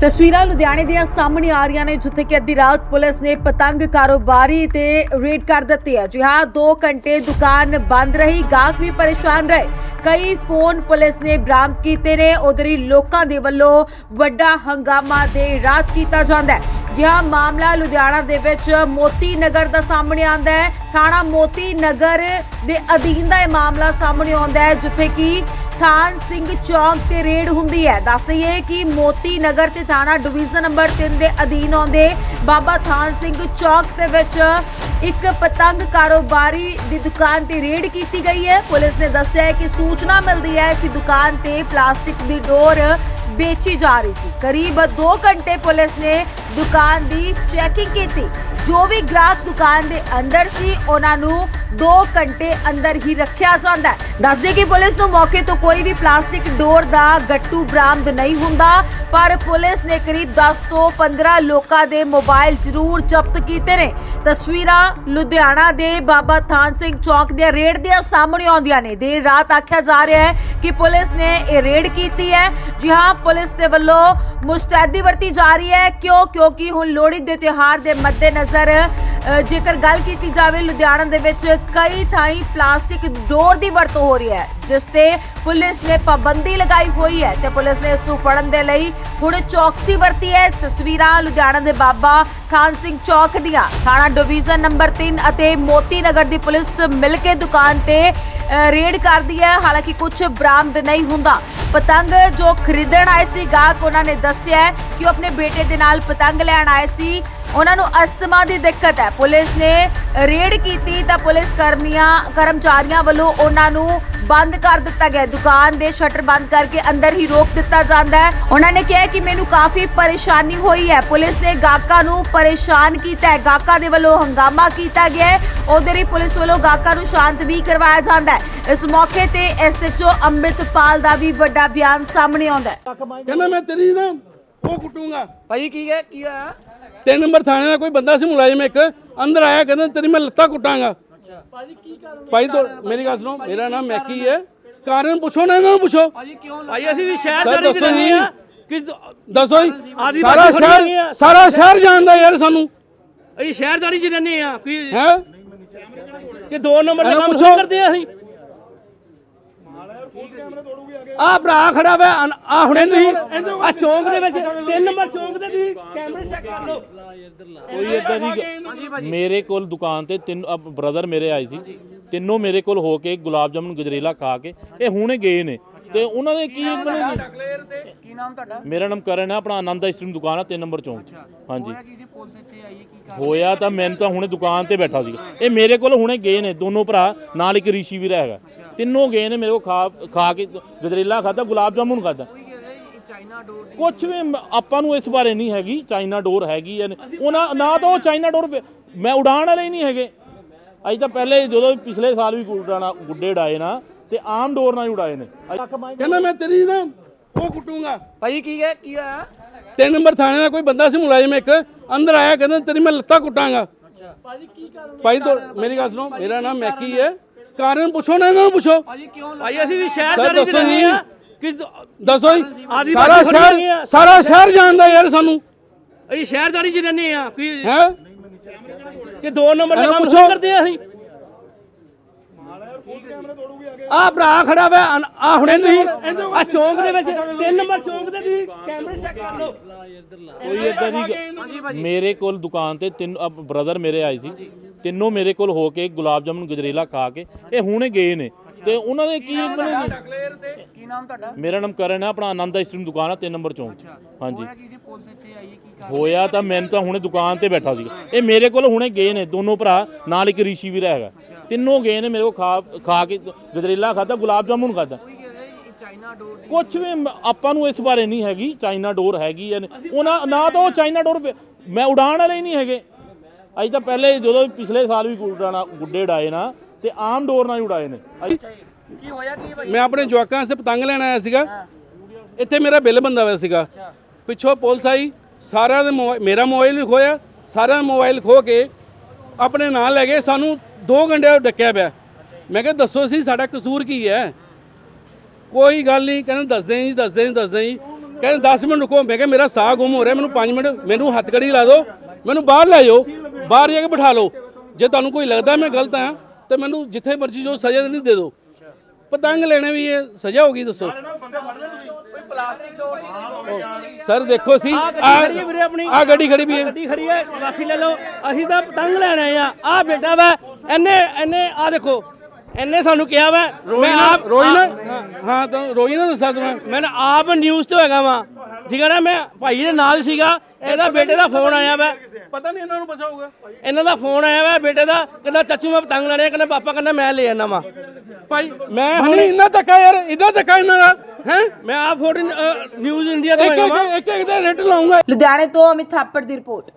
ਤਸਵੀਰਾਂ ਲੁਧਿਆਣੇ ਦੀਆਂ ਸਾਹਮਣੇ ਆ ਰਹੀਆਂ ਨੇ, ਜਿੱਥੇ ਕਿ ਅੱਧੀ ਰਾਤ ਪੁਲਿਸ ਨੇ ਪਤੰਗ ਕਾਰੋਬਾਰੀ ਤੇ ਰੇਡ ਕਰ ਦਿੱਤੀ ਹੈ। ਜੀ ਹਾਂ 2 ਘੰਟੇ ਦੁਕਾਨ ਬੰਦ ਰਹੀ, ਗਾਹਕ ਵੀ ਪਰੇਸ਼ਾਨ ਰਹੇ। ਕਈ ਫੋਨ ਪੁਲਿਸ ਨੇ ਬਰਾਮਦ ਕੀਤੇ ਨੇ, ਉਧਰੀ ਲੋਕਾਂ ਦੇ ਵੱਲੋਂ ਵੱਡਾ ਹੰਗਾਮਾ ਦੇ ਰਾਤ ਕੀਤਾ ਜਾਂਦਾ ਹੈ। ਜੀ ਮਾਮਲਾ ਲੁਧਿਆਣਾ ਦੇ ਵਿੱਚ ਮੋਤੀ ਨਗਰ ਦਾ ਸਾਹਮਣੇ ਆਉਂਦਾ ਹੈ। ਥਾਣਾ ਮੋਤੀ ਨਗਰ ਦੇ ਅਧੀਨ ਦਾ ਇਹ ਮਾਮਲਾ ਸਾਹਮਣੇ ਆਉਂਦਾ ਹੈ, ਜਿੱਥੇ ਕਿ ਥਾਨ ਸਿੰਘ ਚੌਂਕ ਤੇ ਰੇਡ ਹੁੰਦੀ ਹੈ। ਦੱਸ ਦਈਏ ਕਿ ਮੋਤੀ ਨਗਰ ਤੇ ਥਾਣਾ ਡਿਵੀਜ਼ਨ ਨੰਬਰ 3 ਦੇ ਅਧੀਨ ਆਉਂਦੇ ਬਾਬਾ ਥਾਨ ਸਿੰਘ ਚੌਂਕ ਦੇ ਵਿੱਚ ਇੱਕ ਪਤੰਗ ਕਾਰੋਬਾਰੀ ਦੀ ਦੁਕਾਨ ਤੇ ਰੇਡ ਕੀਤੀ ਗਈ ਹੈ। ਪੁਲਿਸ ਨੇ ਦੱਸਿਆ ਹੈ ਕਿ ਸੂਚਨਾ ਮਿਲਦੀ ਹੈ ਕਿ ਦੁਕਾਨ ਤੇ ਪਲਾਸਟਿਕ ਦੀ ਡੋਰ ਵੇਚੀ ਜਾ ਰਹੀ ਸੀ। ਕਰੀਬ 2 ਘੰਟੇ ਪੁਲਿਸ ਨੇ ਦੁਕਾਨ ਦੀ ਚੈਕਿੰਗ ਕੀਤੀ। ਜੋ ਵੀ ਗ੍ਰਾਹਕ ਦੁਕਾਨ ਦੇ ਅੰਦਰ ਸੀ, ਉਹਨਾਂ ਨੂੰ 2 ਘੰਟੇ ਅੰਦਰ ਹੀ ਰੱਖਿਆ ਜਾਂਦਾ ਹੈ। ਦੱਸਦੇ ਕਿ ਪੁਲਿਸ ਨੂੰ ਮੌਕੇ ਤੋਂ ਕੋਈ ਵੀ ਪਲਾਸਟਿਕ ਡੋਰ ਦਾ ਗੱਟੂ ਬਰਾਮਦ ਨਹੀਂ ਹੁੰਦਾ, ਪਰ ਪੁਲਿਸ ਨੇ ਕਰੀਬ 10 ਤੋਂ 15 ਲੋਕਾਂ ਦੇ ਮੋਬਾਈਲ ਜ਼ਰੂਰ ਜ਼ਬਤ ਕੀਤੇ ਨੇ। ਤਸਵੀਰਾਂ ਲੁਧਿਆਣਾ ਦੇ ਬਾਬਾ ਥਾਨ ਸਿੰਘ ਚੌਕ ਦੇ ਰੇਡ ਦੀਆਂ ਸਾਹਮਣੇ ਆਉਂਦੀਆਂ ਨੇ। ਦੇਰ ਰਾਤ ਆਖਿਆ ਜਾ ਰਿਹਾ ਹੈ ਕਿ ਪੁਲਿਸ ਨੇ ਇਹ ਰੇਡ ਕੀਤੀ ਹੈ। ਜੀ ਹਾਂ, ਪੁਲਿਸ ਦੇ ਵੱਲੋਂ ਮੁਸਤੈਦੀ ਵਰਤੀ ਜਾ ਰਹੀ ਹੈ। ਕਿਉਂ? ਕਿਉਂਕਿ ਹੁਣ ਲੋਹੜੀ ਦੇ ਤਿਉਹਾਰ ਦੇ ਮੱਦੇਨਜ਼ਰ ਜੇਕਰ ਗੱਲ ਕੀਤੀ ਜਾਵੇ ਲੁਧਿਆਣਾ ਦੇ ਵਿੱਚ ਕਈ ਥਾਈਂ ਪਲਾਸਟਿਕ ਡੋਰ ਦੀ ਵਰਤੋਂ ਹੋ ਰਹੀ ਹੈ, ਜਿਸ ਤੇ ਪੁਲਿਸ ਨੇ ਪਾਬੰਦੀ ਲਗਾਈ ਹੋਈ ਹੈ ਤੇ ਪੁਲਿਸ ਨੇ ਇਸ ਨੂੰ ਫੜਨ ਦੇ ਲਈ ਹੁਣ ਚੌਕਸੀ ਵਰਤੀ ਹੈ। ਤਸਵੀਰਾਂ ਲੁਧਿਆਣਾ ਦੇ ਬਾਬਾ ਖਾਨ ਸਿੰਘ ਚੌਕ ਦੀਆਂ। ਥਾਣਾ ਡਿਵੀਜ਼ਨ ਨੰਬਰ 3 ਅਤੇ ਮੋਤੀ ਨਗਰ ਦੀ ਪੁਲਿਸ ਮਿਲ ਕੇ ਦੁਕਾਨ ਤੇ ਰੇਡ ਕਰਦੀ ਹੈ। ਹਾਲਾਂਕਿ ਕੁਝ ਬਰਾਮਦ ਨਹੀਂ ਹੁੰਦਾ। ਪਤੰਗ ਜੋ ਖਰੀਦਣ ਆਏ ਸੀ, ਗਾਹਕ ਉਹਨਾਂ ਨੇ ਦੱਸਿਆ ਕਿ ਉਹ ਆਪਣੇ ਬੇਟੇ ਦੇ ਨਾਲ ਪਤੰਗ ਲੈਣ ਆਏ ਸੀ। ਉਹਨਾਂ ਨੂੰ ਅਸਥਮਾ ਦੀ ਦਿੱਕਤ ਹੈ। ਪੁਲਿਸ ਨੇ ਰੇਡ ਕੀਤੀ ਤਾਂ ਪੁਲਿਸ ਕਰਮੀਆਂ ਕਰਮਚਾਰੀਆਂ ਵੱਲੋਂ ਉਹਨਾਂ ਨੂੰ ਬੰਦ ਕਰ ਦਿੱਤਾ ਗਿਆ। ਦੁਕਾਨ ਦੇ ਸ਼ਟਰ ਬੰਦ ਕਰਕੇ ਅੰਦਰ ਹੀ ਰੋਕ ਦਿੱਤਾ ਜਾਂਦਾ ਹੈ। ਉਹਨਾਂ ਨੇ ਕਿਹਾ ਕਿ ਮੈਨੂੰ ਕਾਫੀ ਪਰੇਸ਼ਾਨੀ ਹੋਈ ਹੈ। ਪੁਲਿਸ ਨੇ ਗਾਹਕਾਂ ਨੂੰ ਪਰੇਸ਼ਾਨ ਕੀਤਾ ਹੈ। ਗਾਹਕਾਂ ਦੇ ਵੱਲੋਂ ਹੰਗਾਮਾ ਕੀਤਾ ਗਿਆ ਹੈ। ਉਧਰ ਹੀ ਪੁਲਿਸ ਵੱਲੋਂ ਗਾਹਕਾਂ ਨੂੰ ਸ਼ਾਂਤ ਵੀ ਕਰਵਾਇਆ ਜਾਂਦਾ ਹੈ। ਇਸ ਮੌਕੇ ਤੇ ਐਸਐਚਓ ਅੰਮ੍ਰਿਤਪਾਲ ਦਾ ਵੀ ਵੱਡਾ ਬਿਆਨ ਸਾਹਮਣੇ ਆਉਂਦਾ ਹੈ। ਕਹਿੰਦਾ ਮੈਂ ਤੇਰੀ ਨਾ ਉਹ ਕੁੱਟੂਗਾ ਭਾਈ ਕੀ ਹੈ? ਕੀ ਹੋਇਆ? ਤਿੰਨ ਨੰਬਰ ਥਾਣੇ ਦਾ ਕੋਈ ਬੰਦਾ ਸੀ ਮੁਲਾਜ਼ਮ ਇੱਕ ਅੰਦਰ ਆਇਆ ਕਹਿੰਦਾ ਤੇਰੀ ਮੈਂ ਲੱਤਾਂ ਕੁੱਟਾਂਗਾ। ਭਾਜੀ ਕੀ ਕਾਰਨ ਭਾਈ ਤੋਂ ਮੇਰੀ ਗੱਲ ਸੁਣੋ ਮੇਰਾ ਨਾਮ ਮੈਕੀ ਹੈ? ਕਾਰਨ ਪੁੱਛੋ ਨਾ ਇਹਨਾਂ ਨੂੰ ਪੁੱਛੋ। ਭਾਈ ਅਸੀਂ ਵੀ ਸਰ ਸ਼ਹਿਰਦਾਰੀ ਚ ਰਹਿੰਦੇ ਆ ਕਿ ਦੱਸੋ ਜੀ। ਸਾਰਾ ਸ਼ਹਿਰ। ਸਾਰਾ ਸ਼ਹਿਰ ਜਾਣਦਾ ਯਾਰ ਸਾਨੂੰ। ਅਸੀਂ ਸ਼ਹਿਰਦਾਰੀ ਚ ਰਹਿੰਦੇ ਆ ਕੋਈ ਹੈ? ਕਿ ਦੋ ਨੰਬਰ ਦਾ ਕੰਮ ਕਰਦੇ ਆ ਅਸੀਂ? ਆ ਭਰਾ ਖੜਾ ਵਾ ਆ ਹੁਣੇ ਤੁਸੀਂ ਆ ਚੌਂਕ ਦੇ ਵਿੱਚ ਤਿੰਨ ਨੰਬਰ ਚੌਂਕ ਦੇ ਤੁਸੀਂ ਕੈਮਰੇ ਚੈੱਕ ਕਰ ਲਓ। ਕੋਈ ਏਦਾਂ ਦੀ ਗ- ਮੇਰੇ ਕੋਲ ਦੁਕਾਨ ਤੇ ਤਿੰਨ ਬ੍ਰਦਰ ਮੇਰੇ ਆਏ ਸੀ। ਤਿੰਨੋਂ ਮੇਰੇ ਕੋਲ ਹੋ ਕੇ ਗੁਲਾਬ ਜਾਮਨ ਗਜਰੇਲਾ ਖਾ ਕੇ ਇਹ ਹੁਣੇ ਗਏ ਨੇ। ਤੇ ਉਹਨਾਂ ਨੇ ਕੀ ਕੀ ਨਾਮ ਤੁਹਾਡਾ? ਮੇਰਾ ਨਾਮ ਕਰਨ ਹੈ ਆਪਣਾ ਆਨੰਦ ਆਈਸਕ੍ਰੀਮ ਦੁਕਾਨ ਆ 3 ਨੰਬਰ ਚੌਂਕ 'ਚ। ਹਾਂਜੀ। ਹੋਇਆ ਤਾਂ ਮੈਨੂੰ ਤਾਂ ਹੁਣੇ ਦੁਕਾਨ ਤੇ ਬੈਠਾ ਸੀਗਾ। ਇਹ ਮੇਰੇ ਕੋਲ ਹੁਣੇ ਗਏ ਨੇ ਦੋਨੋਂ ਭਰਾ ਨਾਲ ਇੱਕ ਰਿਸ਼ੀ ਵੀਰ ਹੈਗਾ। ਤਿੰਨੋਂ ਗਏ ਨੇ ਮੇਰੇ ਕੋਲ ਖਾ ਖਾ ਕੇ ਗਜਰੇਲਾ ਖਾਦਾ ਗੁਲਾਬ ਜਾਮੁਨ ਖਾਦਾ ਚਾਈਨਾ ਡੋਰ ਕੁਝ ਵੀ ਆਪਾਂ ਨੂੰ ਇਸ ਬਾਰੇ ਨਹੀਂ ਹੈਗੀ ਚਾਈਨਾ ਡੋਰ ਹੈਗੀ ਹੈ ਉਹਨਾਂ ਨਾ ਤਾਂ ਉਹ ਚਾਈਨਾ ਡੋਰ ਮੈਂ ਉਡਾਣ ਵਾਲੇ ਨਹੀਂ ਹੈਗੇ। ਅਜੇ ਤਾਂ ਪਹਿਲੇ ਜਦੋਂ ਪਿਛਲੇ ਸਾਲ ਵੀ ਉਡਾਣਾ ਗੁੱਡੇ ਉਡਾਏ ਨਾ ਤੇ ਆਮ ਡੋਰ ਨਾਲ ਉਡਾਏ ਨੇ। ਕਹਿੰਦਾ ਮੈਂ ਤੇਰੀ ਨਾ ਉਹ ਕੁੱਟੂਗਾ। ਭਾਈ ਕੀ ਹੈ ਕੀ ਹੋਇਆ? ਤਿੰਨ ਨੰਬਰ ਥਾਣੇ ਦਾ ਕੋਈ ਬੰਦਾ ਸੀ ਮੁਲਾਜ਼ਮ ਇੱਕ ਅੰਦਰ ਆਇਆ ਕਹਿੰਦਾ ਤੇਰੀ ਮੈਂ ਲੱਤਾਂ ਕੁੱਟਾਂਗਾ। ਭਾਜੀ ਕੀ ਕਾਰਨ? ਭਾਈ ਤੋਂ ਮੇਰੀ ਗੱਲ ਸੁਣੋ ਮੇਰਾ ਨਾਮ ਮੈਕੀ ਹੈ। ਕਾਰਨ ਪੁੱਛੋ ਨਾ ਇਹਨਾਂ ਨੂੰ ਪੁੱਛੋ। ਭਾਜੀ ਕਿਉਂ ਭਾਈ ਅਸੀਂ ਵੀ ਸਰ ਸ਼ਹਿਰਦਾਰੀ ਚ ਦੱਸੋ ਰਹਿੰਦੇ ਆ ਕਿ ਦੱਸੋ ਜੀ। ਸਾਰਾ ਸ਼ਹਿਰ। ਸਾਰਾ ਸ਼ਹਿਰ ਜਾਣਦਾ ਯਾਰ ਸਾਨੂੰ। ਅਸੀਂ ਸ਼ਹਿਰਦਾਰੀ ਚ ਰਹਿੰਦੇ ਆ ਕੋਈ ਹੈ? ਕਿ ਦੋ ਨੰਬਰ ਦਾ ਕੰਮ। ਥੋੜ੍ਹੀ ਕਰਦੇ ਆ ਅਸੀਂ। ਆ ਭਰਾ ਖੜਾ ਵਾ ਆ ਹੁਣੇ ਤੁਸੀਂ ਆ ਚੌਂਕ ਦੇ ਵਿੱਚ ਤਿੰਨ ਨੰਬਰ ਚੌਂਕ ਦੇ ਤੁਸੀਂ ਕੈਮਰੇ ਚੈੱਕ ਕਰ ਲਓ। ਕੋਈ ਏਦਾਂ ਦੀ ਮੇਰੇ ਕੋਲ ਦੁਕਾਨ ਤੇ ਤਿੰਨ ਬ੍ਰਦਰ ਮੇਰੇ ਆਏ ਸੀ। ਤਿੰਨੋਂ ਮੇਰੇ ਕੋਲ ਹੋ ਕੇ ਗੁਲਾਬ ਜਾਮਨ ਗਜਰੇਲਾ ਖਾ ਕੇ ਇਹ ਹੁਣੇ ਗਏ ਨੇ। ਤੇ ਉਹਨਾਂ ਨੇ ਕੀ ਮਤਲਬ ਕੀ ਨਾਮ ਤੁਹਾਡਾ? ਮੇਰਾ ਨਾਮ ਕਰਨ ਹੈ ਆਪਣਾ ਆਨੰਦ ਆਈਸਕ੍ਰੀਮ ਦੁਕਾਨ ਆ 3 ਨੰਬਰ ਚੌਂਕ 'ਚ। ਹਾਂਜੀ। ਜੀ? ਹੋਇਆ ਤਾਂ ਮੈਨੂੰ ਤਾਂ ਹੁਣੇ ਦੁਕਾਨ ਤੇ ਬੈਠਾ ਸੀਗਾ। ਇਹ ਮੇਰੇ ਕੋਲ ਹੁਣੇ ਗਏ ਨੇ ਦੋਨੋਂ ਭਰਾ ਨਾਲ ਇੱਕ ਰਿਸ਼ੀ ਵੀਰ ਹੈਗਾ। ਤਿੰਨੋਂ ਗਏ ਨੇ ਮੇਰੇ ਕੋਲ ਖਾ ਖਾ ਕੇ ਗਜਰੇਲਾ ਖਾਦਾ ਗੁਲਾਬ ਜਾਮੁਨ ਖਾਦਾ ਚਾਈਨਾ ਡੋਰ ਕੁਝ ਵੀ ਮ- ਆਪਾਂ ਨੂੰ ਇਸ ਬਾਰੇ ਨਹੀਂ ਹੈਗੀ ਚਾਈਨਾ ਡੋਰ ਹੈਗੀ ਹੈ ਉਹਨਾਂ ਨਾ ਤਾਂ ਉਹ ਚਾਈਨਾ ਡੋਰ ਵੇ- ਮੈਂ ਉਡਾਣ ਵਾਲੇ ਹੀ ਨਹੀਂ ਹੈਗੇ। ਅਜੇ ਤਾਂ ਪਹਿਲੇ ਜਦੋਂ ਪਿਛਲੇ ਸਾਲ ਵੀ ਉਡਾਣਾ ਗੁੱਡੇ ਉਡਾਏ ਨਾ ਤੇ ਆਮ ਡੋਰ ਨਾਲ ਹੀ ਉਡਾਏ ਨੇ। ਕੀ ਹੋਇਆ ਕੀ ਭਾਈ? ਮੈਂ ਆਪਣੇ ਜਵਾਕਾਂ ਵਾਸਤੇ ਪਤੰਗ ਲੈਣ ਆਇਆ ਸੀਗਾ। ਇੱਥੇ ਮੇਰਾ ਬਿੱਲ ਬੰਦਾ ਹੋਇਆ ਸੀਗਾ। ਪਿੱਛੋਂ ਪੁਲਿਸ ਆਈ ਸਾਰਿਆਂ ਦੇ ਮੇਰਾ ਮੋਬਾਈਲ ਵੀ ਖੋਇਆ ਸਾਰਿਆਂ ਦਾ ਮੋਬਾਈਲ ਖੋ ਕੇ ਆਪਣੇ ਨਾਲ ਲੈ ਗਏ ਸਾਨੂੰ 2 ਘੰਟੇ ਡੱਕਿਆ ਪਿਆ। ਮੈਂ ਕਿਹਾ ਦੱਸੋ ਸੀ ਸਾਡਾ ਕਸੂਰ ਕੀ ਹੈ? ਕੋਈ ਗੱਲ ਨਹੀਂ ਕਹਿੰਦੇ ਦੱਸਦੇ ਜੀ ਦੱਸਦੇ ਜੀ ਦੱਸਦੇ ਜੀ ਕਹਿੰਦੇ 10 ਮਿੰਟ ਰੁਕੋ। ਮੈਂ ਕਿਹਾ ਮੇਰਾ ਸਾਹ ਗੁੰਮ ਹੋ ਰਿਹਾ ਮੈਨੂੰ 5 ਮਿੰਟ ਮੈਨੂੰ ਹੱਥ ਕੜੀ ਲਾ ਦਿਓ ਮੈਨੂੰ ਬਾਹਰ ਲੈ ਜਾਓ। ਬਾਹਰ ਜਾ ਕੇ ਬਿਠਾ ਲਓ। ਜੇ ਤੁਹਾਨੂੰ ਕੋਈ ਲੱਗਦਾ ਮੈਂ ਗਲਤ ਆ ਤੇ ਮੈਨੂੰ ਜਿੱਥੇ ਮਰਜ਼ੀ ਜੋ ਸਜ਼ਾ ਦੇਣੀ ਦੇ ਦਿਓ। ਪਤੰਗ ਲੈਣੇ ਵੀ ਇਹ ਸਜ਼ਾ ਹੋਗੀ ਦੱਸੋ। ਸਰ ਦੇਖੋ ਸੀ ਆ ਗੱਡੀ ਖੜੀ ਹੈ ਵੀਰੇ ਆਪਣੀ। ਆ ਗੱਡੀ ਖੜੀ ਵੀ ਹੈ। ਗੱਡੀ ਖੜੀ ਹੈ ਵਾਸੀ ਲੈ ਲਓ। ਅਸੀਂ ਤਾਂ ਪਤੰਗ ਲੈਣ ਆਏ ਆ ਆ ਬੇਟਾ ਵਾ ਇਹਨੇ ਇਹਨੇ ਆ ਦੇਖੋ ਇਹਨੇ ਸਾਨੂੰ ਕਿਹਾ ਵਾ। ਰੋਈ ਨਾ ਰੋਈ ਨਾ ਹਾਂ। ਤਾਂ ਰੋਈ ਨਾ ਦੱਸਾਂ ਤੂੰ ਮੈਂ। ਆਪ ਨਿਊਜ਼ ਤੋਂ ਹੈਗਾ ਵਾਂ। ਠੀਕ ਹੈ ਨਾ ਮੈਂ ਭਾਈ ਦੇ ਨਾਲ ਸੀਗਾ ਇਹਦਾ ਬੇਟੇ ਦਾ ਫੋਨ ਆਇਆ ਵਾ। ਪਤਾ ਨਹੀਂ ਇਹਨਾਂ ਨੂੰ ਬਚਾਊਗਾ। ਇਹਨਾਂ ਦਾ ਫੋਨ ਆਇਆ ਵਾ ਬੇਟੇ ਦਾ ਕਹਿੰਦਾ ਚਾਚੂ ਮੈਂ ਪਤੰਗ ਲੈਣੇ ਕਹਿੰਦਾ ਪਾਪਾ ਕਹਿੰਦਾ ਮੈਂ ਲੈ ਜਾਣਾ ਵਾ। ਭਾਈ ਮੈਂ ਹੁਣ ਇੰਨਾ ਧੱਕਾ ਯਾਰ ਇਦਾਂ ਧੱਕਾ ਇਹਨਾਂ ਦਾ ਹੈ? ਮੈਂ ਆ ਫੋਟੋ ਨਿਊਜ਼ ਇੰਡੀਆ ਤੋਂ ਇੱਕ ਇੱਕ ਇੱਕ ਦਾ ਰੇਟ ਲਾਉਂਗਾ। ਲੁਧਿਆਣੇ ਤੋਂ ਅਮਿਤ ਥਾਪੜ ਦੀ ਰਿਪੋਰਟ।